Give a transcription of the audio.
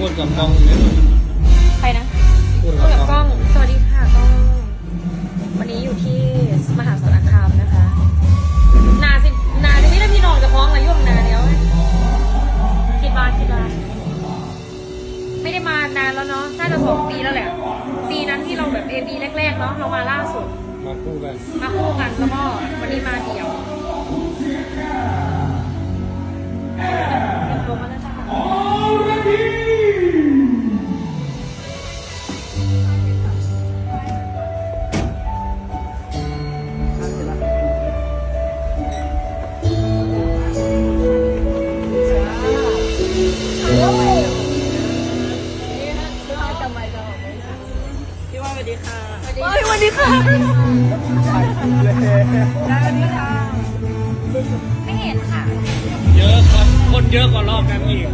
พูดกับกล้องเลยใครนะพูดก็กับแบบกกล้ล้ออง ง สวัสดีค่ะกล้อง วันนี้อยู่ที่มหาสารคามนะคะ นาสินาจะไม่ได้พี่น้องจะฟ้องอะไรยุ่งนาเดียวคิดบ้านคิดบ้านไม่ได้มานานแล้วเนาะ น่าจะสองปีแล้วแหละ ปีนั้นที่เราแบบเอบีแรกๆเนาะ เรามาล่าสุด มาคู่กัน มาคู่กันแล้วก็วันนี้มาเดี่ยว วัสดีค่ะสวัสดีค่ะไม่เห็นค่ะ เยอะคนคนเยอะกว่ารอบนั้นอีก